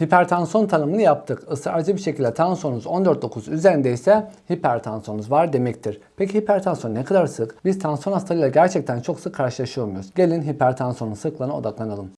Hipertansiyon tanımını yaptık. Israrcı bir şekilde tansiyonunuz 14.9 üzerindeyse hipertansiyonunuz var demektir. Peki hipertansiyon ne kadar sık? Biz tansiyon hastalarıyla gerçekten çok sık karşılaşıyor muyuz? Gelin hipertansiyonun sıklığına odaklanalım.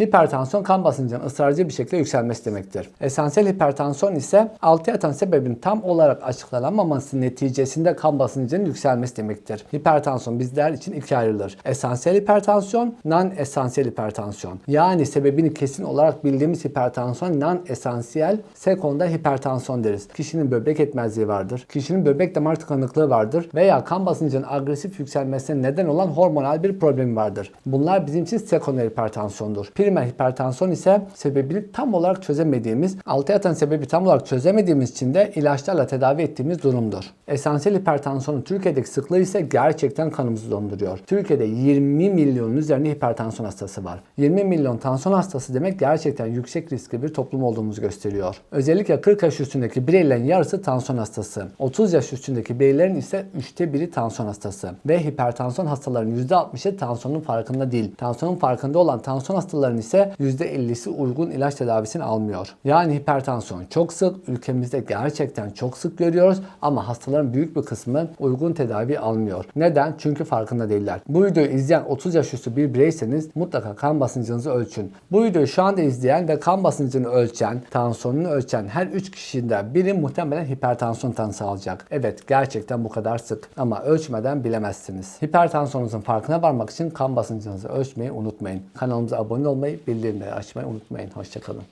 Hipertansiyon kan basıncının ısrarcı bir şekilde yükselmesi demektir. Esansiyel hipertansiyon ise altı yatan sebebin tam olarak açıklanamaması neticesinde kan basıncının yükselmesi demektir. Hipertansiyon bizler için ikiye ayrılır. Esansiyel hipertansiyon, non-esansiyel hipertansiyon. Yani sebebini kesin olarak bildiğimiz hipertansiyon non-esansiyel sekonda hipertansiyon deriz. Kişinin böbrek yetmezliği vardır. Kişinin böbrek damar tıkanıklığı vardır veya kan basıncının agresif yükselmesine neden olan hormonal bir problemi vardır. Bunlar bizim için sekonder hipertansiyondur. Primer hipertansiyon ise sebebini tam olarak çözemediğimiz, altı yatan sebebi tam olarak çözemediğimiz için de ilaçlarla tedavi ettiğimiz durumdur. Esansiyel hipertansiyonun Türkiye'deki sıklığı ise gerçekten kanımızı donduruyor. Türkiye'de 20 milyonun üzerinde hipertansiyon hastası var. 20 milyon tansiyon hastası demek gerçekten yüksek riskli bir toplum olduğumuzu gösteriyor. Özellikle 40 yaş üstündeki bireylerin yarısı tansiyon hastası. 30 yaş üstündeki bireylerin ise üçte biri tansiyon hastası. Ve hipertansiyon hastalarının %60'ı tansiyonun farkında değil. Tansiyonun farkında olan tansiyon hastalarının ise %50'si uygun ilaç tedavisini almıyor. Yani hipertansiyon çok sık, ülkemizde gerçekten çok sık görüyoruz ama hastaların büyük bir kısmı uygun tedavi almıyor. Neden? Çünkü farkında değiller. Bu videoyu izleyen 30 yaş üstü bir bireyseniz mutlaka kan basıncınızı ölçün. Bu videoyu şu anda izleyen ve kan basıncını ölçen, tansiyonunu ölçen her 3 kişiden biri muhtemelen hipertansiyon tanısı alacak. Evet gerçekten bu kadar sık ama ölçmeden bilemezsiniz. Hipertansiyonunuzun farkına varmak için kan basıncınızı ölçmeyi unutmayın. Kanalımıza abone olmayı, bildirimleri açmayı unutmayın. Hoşçakalın.